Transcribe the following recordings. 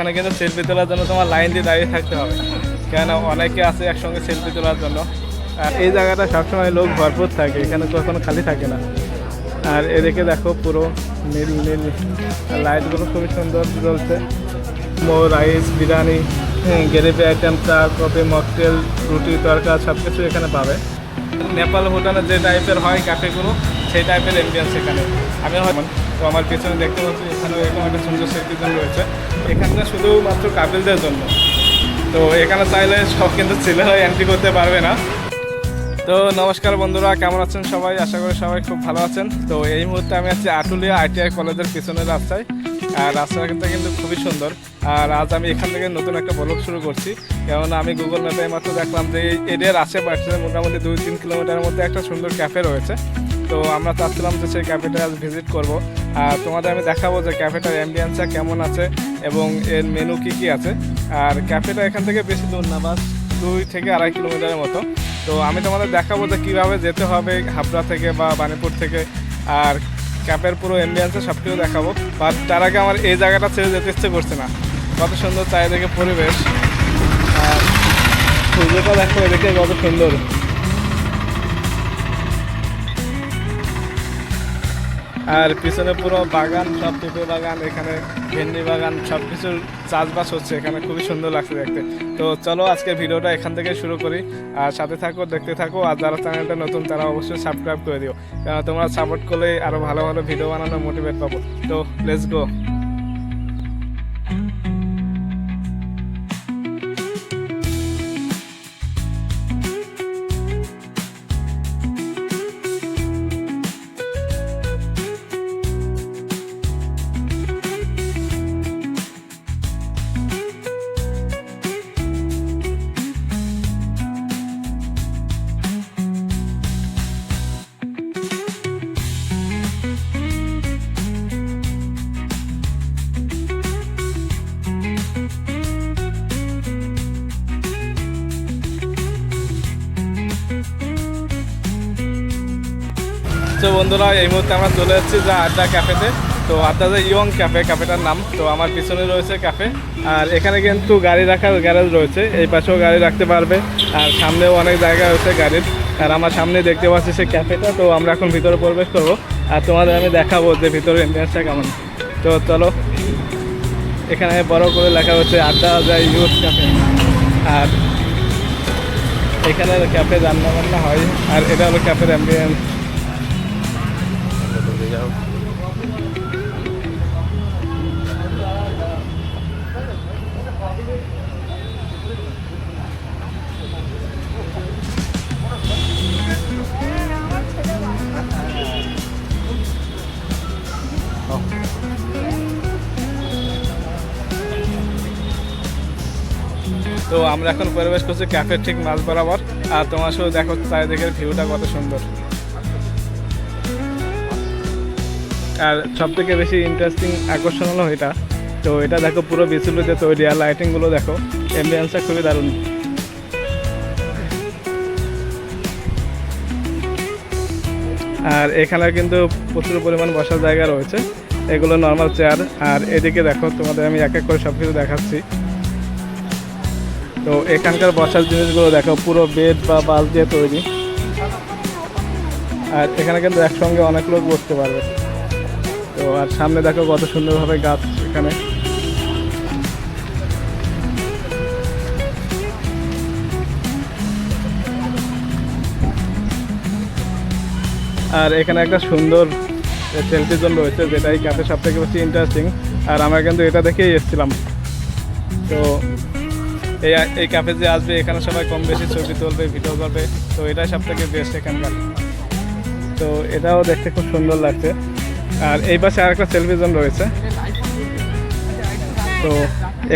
এখানে কিন্তু সেলফি তোলার জন্য তোমার লাইন দিয়ে দাঁড়িয়ে থাকতে হবে। কেন অনেকে আছে একসঙ্গে সেলফি তোলার জন্য। আর এই জায়গাটা সবসময় লোক ভরপুর থাকে, এখানে কখনো খালি থাকে না। আর এদিকে দেখো পুরো নীল নীল লাইটগুলো খুবই সুন্দর জ্বলছে। মো রাইস বিরিয়ানি গ্রেভি আইটেম চা কফি মকটেল রুটি, তরকা সব কিছু এখানে পাবে। নেপাল, ভুটানের যে টাইপের হয় ক্যাফেগুলো সেই টাইপের এমবিয়েন্স এখানে। আমি তো আমার পিছনে দেখতে পাচ্ছি এখানে এরকম একটা সুন্দর সেলফিজন রয়েছে। এখানটা শুধুমাত্র কাপিলদের জন্য। তো এখানে চাইলে সব কিন্তু ছেলেরা এন্ট্রি করতে পারবে না। তো নমস্কার বন্ধুরা, কেমন আছেন সবাই? আশা করি সবাই খুব ভালো আছেন। তো এই মুহূর্তে আমি আছি আটুলিয়া আইটিআই কলেজের পিছনের রাস্তায়। আর রাস্তাটা কিন্তু খুবই সুন্দর। আর আজ আমি এখান থেকে নতুন একটা ব্লগ শুরু করছি। কেননা আমি গুগল ম্যাপে মাত্র দেখলাম যে এই এরিয়ার আশেপাশে মোটামুটি দুই তিন কিলোমিটারের মধ্যে একটা সুন্দর ক্যাফে রয়েছে। তো আমরা চাচ্ছিলাম যে সেই ক্যাফেটা আজ ভিজিট করব। আর তোমাদের আমি দেখাবো যে ক্যাফেটার অ্যাম্বিয়েন্সটা কেমন আছে এবং এর মেনু কি কি আছে। আর ক্যাফেটা এখান থেকে বেশি দূর না, বাস দুই থেকে আড়াই কিলোমিটারের মতো। তো আমি তোমাদের দেখাবো যে কীভাবে যেতে হবে হাবড়া থেকে বা বানিপুর থেকে। আর ক্যাপের পুরো অ্যাম্বিয়েন্সে সব কিছু দেখাবো। বাট তার আগে আমার এই জায়গাটা ছেড়ে যেতে ইচ্ছে করছে না। কত সুন্দর চারিদিকে পরিবেশ। আর সূর্যটা দেখো, এদিকে কত সুন্দর। আর পিছনে পুরো বাগান, সব পেঁপে বাগান, এখানে ভেন্ডি বাগান সব কিছুর চাষবাস হচ্ছে। এখানে খুবই সুন্দর লাগছে দেখতে। তো চলো আজকে ভিডিওটা এখান থেকে শুরু করি। আর সাথে থাকো, দেখতে থাকো, আর যারা চ্যানেলটা নতুন, তারা অবশ্যই সাবস্ক্রাইব করে দিও। কারণ তোমরা সাপোর্ট করলে আরও ভালো ভালো ভিডিও বানানোর মোটিভেট পাবো। তো লেটস গো তো বন্ধুরা, এই মুহূর্তে আমরা চলে যাচ্ছি যে আড্ডা ক্যাফেতে। তো আড্ডা যে ইয়ং ক্যাফে, ক্যাফেটার নাম। তো আমার পিছনে রয়েছে ক্যাফে। আর এখানে কিন্তু গাড়ি রাখার গ্যারেজ রয়েছে। এই পাশেও গাড়ি রাখতে পারবে। আর সামনেও অনেক জায়গা রয়েছে গাড়ির। আর আমার সামনে দেখতে পাচ্ছি সে ক্যাফেটা। তো আমরা এখন ভিতরে প্রবেশ করব। আর তোমাদের আমি দেখাবো যে ভিতরে এন্ট্রান্সটা কেমন। তো চলো, এখানে বড় করে লেখা হচ্ছে আড্ডা যায় ইউথ ক্যাফে। আর এখানে ক্যাফে রান্না বান্না হয়। আর এটা হলো ক্যাফের অ্যাম্বিয়েন্স তো আমরা এখন পরিবেশ করছি ক্যাফের ঠিক মাঝ বরাবর। আর তোমার শুধু দেখো চারিদিকের ভিউটা কত সুন্দর। আর সব থেকে বেশি ইন্টারেস্টিং আকর্ষণ হলো এটা। তো এটা দেখো পুরো বিচুলিতে তৈরি আর লাইটিংগুলো দেখো অ্যাম্বিয়েন্সটা খুবই দারুণ। আর এখানে কিন্তু প্রচুর পরিমাণ বসার জায়গা রয়েছে। এগুলো নর্মাল চেয়ার আর এদিকে দেখো তোমাদের আমি এক এক করে সব কিছু দেখাচ্ছি। তো এখানকার বসার জিনিসগুলো দেখো, পুরো বেড বা বাস দিয়ে তৈরি। আর এখানে কিন্তু একসঙ্গে অনেক লোক বসতে পারবে। তো আর সামনে দেখো কত সুন্দরভাবে গাছ এখানে। আর এখানে একটা সুন্দর সেলফি জোন রয়েছে যেটা এই ক্যাফে সব থেকে বেশি ইন্টারেস্টিং আর আমরা কিন্তু এটা দেখেই এসেছিলাম। তো এই এই ক্যাফে যে আসবে, এখানে সবাই কম বেশি ছবি তুলবে ভিডিও করবে। তো এটাই সব থেকে বেস্ট এখানকার। তো এটাও দেখতে খুব সুন্দর লাগছে। আর এই পাশে আর একটা সেলফি জোন রয়েছে। তো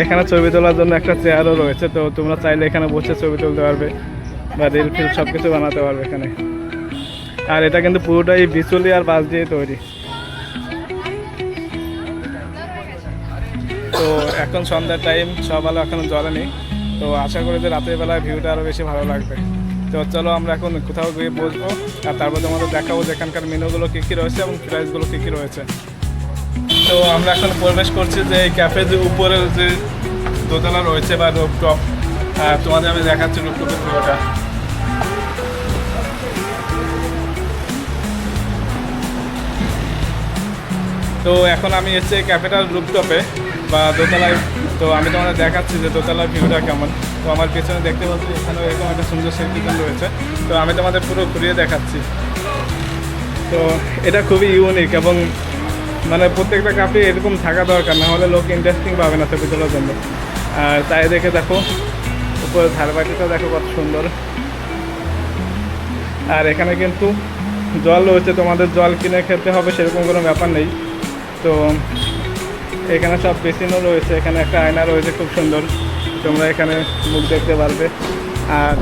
এখানে ছবি তোলার জন্য একটা চেয়ারও রয়েছে। তো তোমরা চাইলে এখানে বসে ছবি তুলতে পারবে বা রিল ফিল সব কিছু বানাতে পারবে এখানে। আর এটা কিন্তু পুরোটাই বিচুলি আর বাস দিয়ে তৈরি। তো এখন সন্ধ্যার টাইম সব আলো এখন জ্বলে নেই। তো আশা করি যে রাতের বেলায় ভিউটা আরও বেশি ভালো লাগবে। তো চলো আমরা এখন কোথাও গিয়ে বসবো, আর তারপর তোমাদের দেখাবো যে এখানকার মেনুগুলো কী কী রয়েছে এবং প্রাইসগুলো কী কী রয়েছে। তো আমরা এখন প্রবেশ করছি যে এই ক্যাফে যে উপরে যে দোতলা রয়েছে বা রুপটপ তোমাদের আমি দেখাচ্ছি রুপটপের ভিউটা তো এখন আমি এসেছি ক্যাফেটার রুপটপে বা দোতলায়, তো আমি তোমাদের দেখাচ্ছি যে দোতলার ভিউটা কেমন। তো আমার পেছনে দেখতে পাচ্ছি, এখানেও এরকম একটা সুন্দর শিল্পীজন রয়েছে। তো আমি তোমাদের পুরো ঘুরিয়ে দেখাচ্ছি। তো এটা খুবই ইউনিক এবং মানে প্রত্যেকটা কাপে এরকম থাকা দরকার, না হলে লোক ইন্টারেস্টিং পাবে না ছবি তোলার জন্য। আর তাই দেখে দেখো, উপরে ধারবাটিটা দেখো কত সুন্দর। আর এখানে কিন্তু জল রয়েছে, তোমাদের জল কিনে খেতে হবে সেরকম কোনো ব্যাপার নেই। তো এখানে সব বেসিনও রয়েছে, এখানে একটা আয়না রয়েছে খুব সুন্দর, তোমরা এখানে মুখ দেখতে পারবে। আর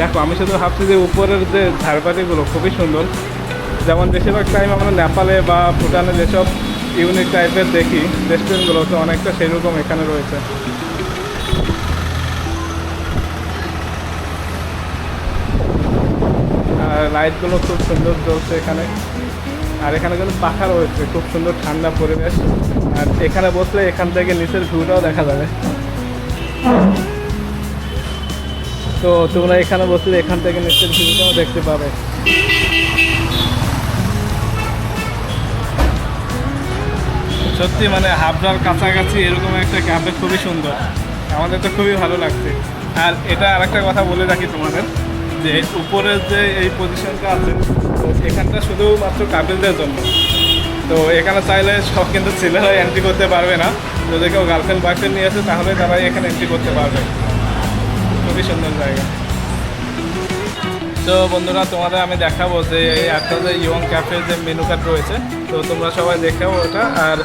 দেখো, আমি শুধু ভাবছি যে উপরের যে ঝাড়বাতিগুলো খুবই সুন্দর। যেমন বেশিরভাগ টাইম আমরা নেপালে বা ভুটানে যেসব ইউনিক টাইপের দেখি রেস্টুরেন্টগুলো তো অনেকটা সেরকম এখানে রয়েছে। আর লাইটগুলো খুব সুন্দর জ্বলছে এখানে। আর এখানে কিন্তু পাখা রয়েছে, খুব সুন্দর ঠান্ডা পরিবেশ। আর এখানে বসলে এখান থেকে নিচের ভিউটাও দেখা যাবে। তো তোমরা এখানে বসলে এখান থেকে নিচের ভিউটাও দেখতে পাবে। সত্যি মানে হাবড়ার কাছাকাছি এরকম একটা ক্যাফে খুবই সুন্দর। আমাদের তো খুবই ভালো লাগছে। আর এটা আরেকটা কথা বলে রাখি তোমাদের, যে উপরের যে এই পজিশনটা আছে এখানটা শুধুমাত্র কাপিলদের জন্য। তো এখানে চাইলে সব কিন্তু ছেলেরা এন্ট্রি করতে পারবে না। যদি কেউ গার্লফ্রেন্ড বয়ফ্রেন্ড নিয়ে আসে, তাহলে তারাই এখানে এন্ট্রি করতে পারবে। খুবই সুন্দর জায়গা। তো বন্ধুরা, তোমাদের আমি দেখাবো যে এই একটা যে ইয়ং ক্যাফের যে মেনু কার্ড রয়েছে, তো তোমরা সবাই দেখাবো ওটা। আর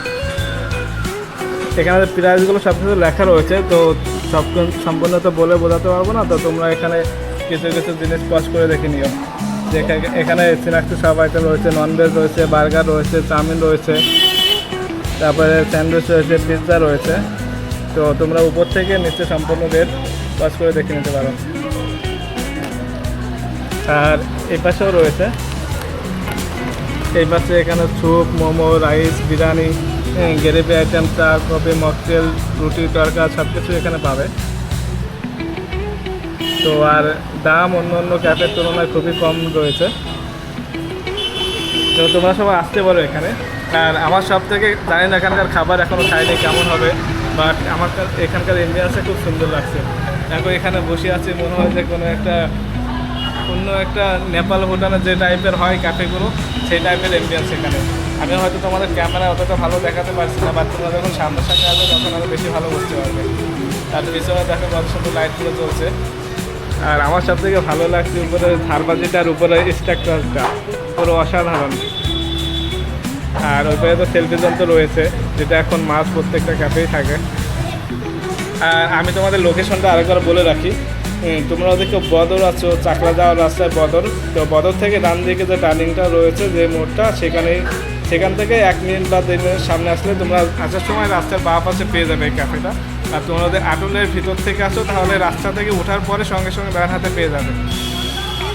এখানে প্রাইসগুলো সব কিছু লেখা রয়েছে, তো সব সম্পূর্ণ তো বলে বোঝাতে পারব না, তো তোমরা এখানে কিছু কিছু জিনিস পজ করে দেখে নিও। এখানে- স্ন্যাক্সের সব আইটেম রয়েছে ননভেজ রয়েছে বার্গার রয়েছে, চাউমিন রয়েছে, তারপরে স্যান্ডউইচ রয়েছে পিৎজা রয়েছে। তো তোমরা উপর থেকে নিচে সম্পূর্ণ রেট পাস করে দেখে নিতে পারো। আর এই পাশেও রয়েছে। এই পাশে এখানে soup momo rice biryani gravy item চা কফি মকটেল রুটি, তরকা সব কিছু এখানে পাবে। তো আর দাম অন্য অন্য ক্যাফের তুলনায় খুবই কম রয়েছে। তো তোমরা সবাই আসতে পারো এখানে। আর আমার সব থেকে জানি না এখানকার খাবার এখনও খাইনি, কেমন হবে বাট আমার এখানকার ইন্ডিয়াসে খুব সুন্দর লাগছে। এখন এখানে বসে আছি, মনে হয় যে কোনো একটা অন্য একটা নেপাল ভুটানের যে টাইপের হয় ক্যাফেগুলো সেই টাইপের এমবিয়েন্স এখানে। আমি হয়তো তোমাদের ক্যামেরা অতটা ভালো দেখাতে পারছি না বাট তোমরা যখন সামনাসামনি আসবে, তখন আরও বেশি ভালো বুঝতে পারবে। তার পিছনে দেখো কত সুন্দর লাইটগুলো চলছে আর আমার সব থেকে ভালো লাগছে উপরে ধারবাজিটার উপরে স্ট্রাকচারটা। পুরো অসাধারণ। আর ওইপারে তো সেলফি তো রয়েছে, যেটা এখন মাছ প্রত্যেকটা ক্যাফেই থাকে। আর আমি তোমাদের লোকেশনটা আরেকবার বলে রাখি। তোমরা ওদিকে বদর আছো, চাকলা যাওয়ার রাস্তায় বদর। তো বদর থেকে ডান দিকে যে টার্নিংটা রয়েছে, যে মোড়টা সেখানে সেখান থেকে এক মিনিট বা দুই মিনিট সামনে আসলে তোমরা আসার সময় রাস্তার বাঁ পাশে পেয়ে যাবে এই ক্যাফেটা আর যদি আটলের ভিতর থেকে আসো, তাহলে রাস্তা থেকে ওঠার পরে সঙ্গে সঙ্গে ডান হাতে পেয়ে যাবে।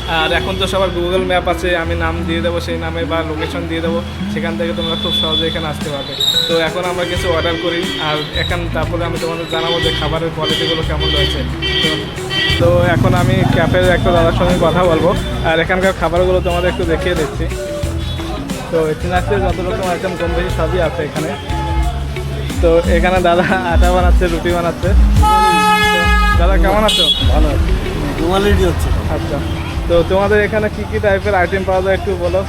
আর এখন তো সবার গুগল ম্যাপ আছে, আমি নাম দিয়ে দেবো, সেই নামে বা লোকেশন দিয়ে দেবো, সেখান থেকে তোমরা খুব সহজে এখানে আসতে পারবে। তো এখন আমরা কিছু অর্ডার করি, আর এখন তারপরে আমি তোমাদের জানাব যে খাবারের কোয়ালিটিগুলো কেমন রয়েছে। তো- তো এখন আমি ক্যাফের একটা দাদার সঙ্গে কথা বলব, আর এখানকার খাবারগুলো তোমাদের একটু দেখিয়ে দিচ্ছি। তো স্ন্যাক্সের যত রকম আইটেম কম বেশি সবই আছে এখানে। তো এখানে দাদা আটা বানাচ্ছে রুটি বানাচ্ছে। দাদা কেমন আছো? ভালো রুমালিটি হচ্ছে। আচ্ছা। তো তোমাদের এখানে কি কি টাইপের আইটেম পাওয়া যায় একটু বলো?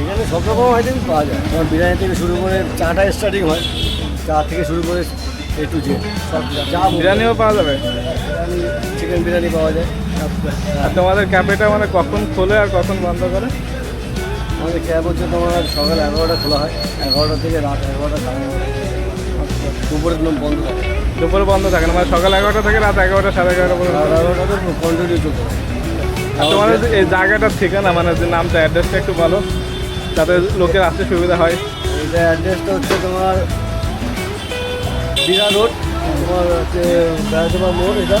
এখানে সব রকম আইটেম পাওয়া যায়। তোমার বিরিয়ানি থেকে শুরু করে চাটা স্টার্টিং হয়। চা থেকে শুরু করে এ টু জেড সব যা বিরিয়ানিও পাওয়া যাবে? চিকেন বিরিয়ানি পাওয়া যায়। আর তোমাদের ক্যাফেটা মানে কখন খোলে আর কখন বন্ধ করে? আমাদের ক্যাব হচ্ছে তোমার সকাল এগারোটা খোলা হয়। এগারোটা থেকে রাত এগারোটা সাড়ে এগারোটা। দুপুরে বন্ধ থাকে। দুপুরে বন্ধ থাকে না মানে সকাল এগারোটা থেকে রাত এগারোটা সাড়ে এগারোটা পর্যন্ত। এগারোটা তো কন্টিনিউ চলতে আর তোমাদের যে এই জায়গাটার ঠিকানা মানে যে নামটা অ্যাড্রেসটা একটু ভালো যাতে লোকের আসতে সুবিধা হয়। এটা অ্যাড্রেসটা হচ্ছে তোমার বিরা রোড তোমার হচ্ছে বেড়াতে মোড় এটা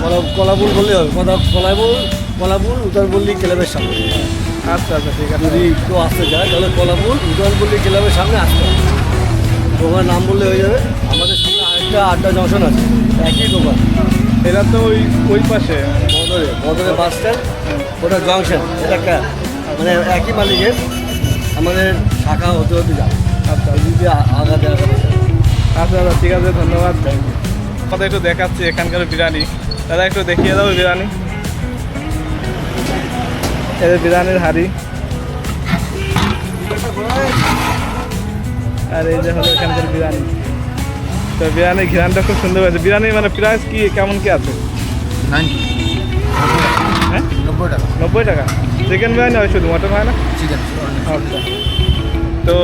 কলা কলাপুর বললেই হবে কলাপুর কলাপুর উত্তরপল্লী ক্লাবের সামনে। আচ্ছা আচ্ছা ঠিক আছে। যদি কেউ আসতে চায় তাহলে কলাপুর উত্তরপল্লী ক্লাবের সামনে আসতে হবে। দোকান নাম বললে হয়ে যাবে। আমাদের সামনে আরেকটা আড্ডা জংশন আছে। একই দোকান। এটা তো ওই ওই পাশে। বদরে বদরে বাস স্ট্যান্ড। ওটা জংশন। এটা একটা মানে একই মালিকের আমাদের শাখা হতে হতে যাবে। আচ্ছা। যদি আগাতে আচ্ছা দাদা ঠিক আছে ধন্যবাদ। কথা একটু দেখাচ্ছি এখানকার বিরিয়ানি। দাদা একটু দেখিয়ে দাও বিরিয়ানি। যে বিরিয়ানির হাড়ি। আর এই যে হলো এখানকার বিরিয়ানি। তো বিরিয়ানির ঘিরানটা খুব সুন্দর হয়েছে। বিরিয়ানি মানে প্রাইস কি? কেমন কি আছে? হ্যাঁ? নব্বই টাকা। নব্বই টাকা? চিকেন বিরিয়ানি হয় শুধু মটন হয় না? চিকেন আচ্ছা। তো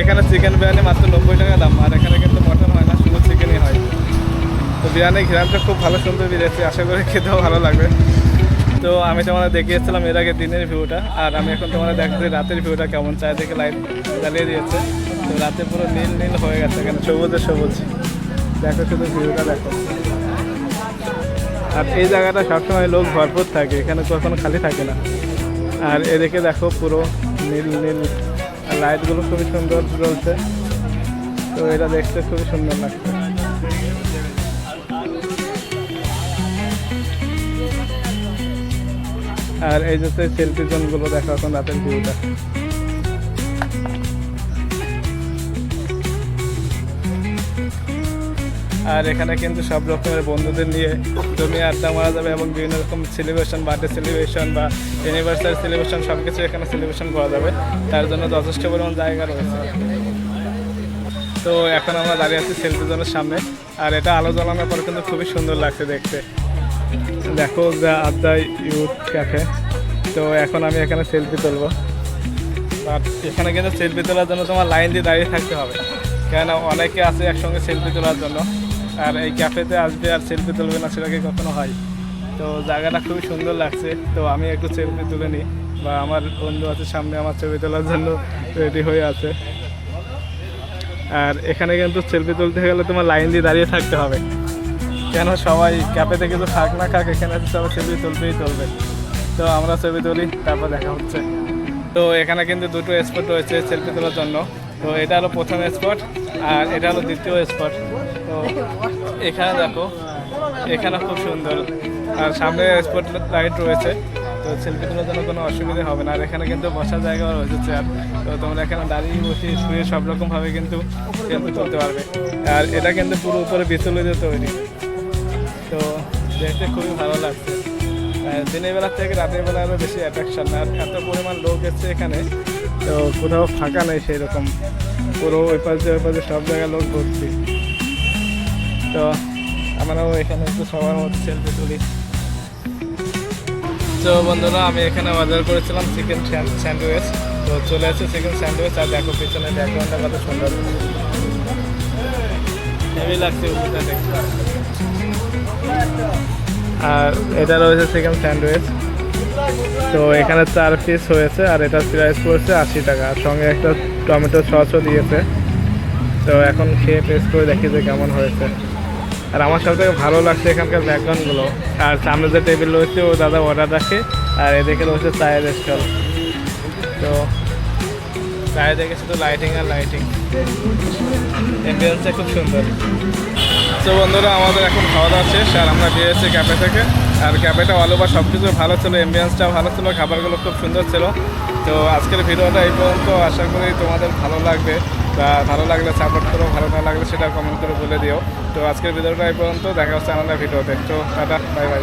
এখানে চিকেন বিরিয়ানি মাত্র নব্বই টাকা দাম আর এখানে কিন্তু মটন হয় না শুধু চিকেনই হয়। তো বিরিয়ানি ঘিরানটা খুব ভালো সুন্দর বেরিয়েছে আশা করি খেতেও ভালো লাগবে। তো আমি তোমাদের দেখিয়েছিলাম এর আগে দিনের ভিউটা, আর আমি এখন তোমাদের দেখাচ্ছি রাতের ভিউটা কেমন, চারিদিকে লাইট জ্বালিয়ে দিয়েছে। তো রাতে পুরো নীল নীল হয়ে গেছে এখানে, সবুজে সবুজ। দেখো শুধু ভিউটা দেখো। আর এই জায়গাটা সবসময় লোক ভরপুর থাকে, এখানে কখনো খালি থাকে না। আর এদিকে দেখো পুরো নীল নীল, আর লাইটগুলো খুবই সুন্দর জ্বলছে। তো এটা দেখতে খুবই সুন্দর লাগছে। আর এই যে সেলফি জোনগুলো দেখো এখন রাতের ভিউটা। আর এখানে কিন্তু সব রকমের বন্ধুদের নিয়ে জমি, আড্ডা মারা যাবে এবং বিভিন্ন রকম সেলিব্রেশন বার্থডে সেলিব্রেশন বা অ্যানিভার্সারি সেলিব্রেশন সব কিছু এখানে সেলিব্রেশন করা যাবে। তার জন্য যথেষ্ট পরিমাণ জায়গা রয়েছে। তো এখন আমরা দাঁড়িয়ে আছি সেলফি জোনের সামনে। আর এটা আলো জ্বালানোর পরে কিন্তু খুবই সুন্দর লাগছে দেখতে। দেখো যা আড্ডা ইউথ ক্যাফে তো এখন আমি এখানে সেলফি তুলবো। বাট এখানে কিন্তু সেলফি তোলার জন্য তোমার লাইন দিয়ে দাঁড়িয়ে থাকতে হবে। কেন অনেকে আছে একসঙ্গে সেলফি তোলার জন্য। আর এই ক্যাফেতে আসবে আর সেলফি তুলবে না সেটা কি কখনো হয়? তো জায়গাটা খুবই সুন্দর লাগছে। তো আমি একটু সেলফি তুলে নিই। বা আমার বন্ধু আছে সামনে আমার ছবি তোলার জন্য রেডি হয়ে আছে। আর এখানে কিন্তু সেলফি তুলতে গেলে তোমার লাইন দিয়ে দাঁড়িয়ে থাকতে হবে। কেন সবাই কিন্তু থাক না খাক, এখানে সবাই ছবি তুলতেই তুলবে। তো আমরা ছবি তুলি, তারপর দেখা হচ্ছে। তো এখানে কিন্তু দুটো স্পট রয়েছে সেলফি তোলার জন্য। তো এটা হলো প্রথম স্পট আর এটা হলো দ্বিতীয় স্পট তো এখানে দেখো, এখানে খুব সুন্দর। আর সামনে স্পট লাইট রয়েছে, তো সেলফি তোলার জন্য কোনো অসুবিধা হবে না। আর এখানে কিন্তু বসার জায়গাও রয়েছে চেয়ার তো তোমরা এখানে দাঁড়িয়ে বসে শুয়ে সব রকমভাবে কিন্তু সেলফি তুলতে পারবে। আর এটা কিন্তু পুরো উপরে বিচলে দিয়ে তৈরি। তো দেখতে খুবই ভালো লাগছে। দিনের বেলা থেকে রাতের বেলা আরও বেশি অ্যাট্রাকশন আর এত পরিমাণ লোক এসছে এখানে, তো কোথাও ফাঁকা নেই সেই রকম পুরো ওই পাশে ওই পাশে সব জায়গায় লোক ভর্তি। তো আমরাও এখানে একটু সবার মধ্যে সেলফি তুলি। তো বন্ধুরা, আমি এখানে অর্ডার করেছিলাম চিকেন স্যান্ডউইচ তো চলে আসছে চিকেন স্যান্ডউইচ আর দেখো পিছনে ব্যাকগ্রাউন্ডটা কত সুন্দর। হেভি লাগছে দেখতে। আর এটা রয়েছে চিকেন স্যান্ডউইচ তো এখানে চার পিস হয়েছে আর এটার প্রাইস পড়ছে আশি টাকা। আর সঙ্গে একটা টমেটো সসও দিয়েছে। তো এখন খেয়ে টেস্ট করে দেখি যে কেমন হয়েছে। আর আমার সব থেকে ভালো লাগছে এখানকার ব্যাকগ্রাউন্ডগুলো আর সামনে যে টেবিল রয়েছে, ও দাদা অর্ডার রাখে। আর এদিকে রয়েছে চায়ের স্টল তো চায়ে দেখে শুধু লাইটিং আর লাইটিং এম্বিয়েন্সটা খুব সুন্দর। তো বন্ধুরা, আমাদের এখন খাওয়া দাওয়া শেষ, আর আমরা বেরিয়েছি ক্যাফে থেকে। আর ক্যাফেটা ভালো বা সব কিছু ভালো ছিল অ্যাম্বিয়েন্সটাও ভালো ছিল, খাবারগুলো খুব সুন্দর ছিল। তো আজকের ভিডিওটা এই পর্যন্ত, আশা করি তোমাদের ভালো লাগবে, বা ভালো লাগলে সাপোর্ট করো, ভালো না লাগলে সেটা কমেন্ট করে বলে দিও। তো আজকের ভিডিওটা এই পর্যন্ত, দেখা হচ্ছে আমাদের ভিডিওতে তো টাটা বাই বাই